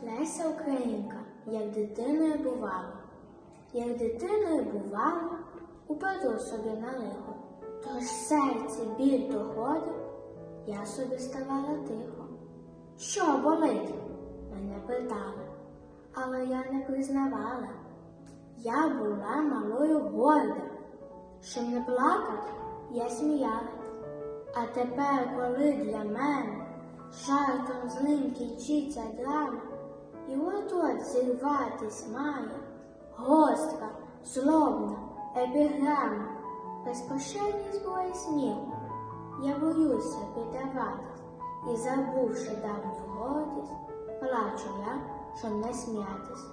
Сміється Українка, як дитиною бувала. Як дитиною бувала, упаду собі на лихо. Тож серці біль доходив, я собі ставала тихо. Що болить? Мене питали, але я не признавала. Я була малою горда. Щоб не плакати, я сміялась. А тепер, коли для мене жартом злим кінчиться драма, і от-от зірватись має гостра, злобна епіграма, безпощадні зброї сміху. Я боюся піддаватись і, забувши давню гордість, плачу я, щоб не сміятись.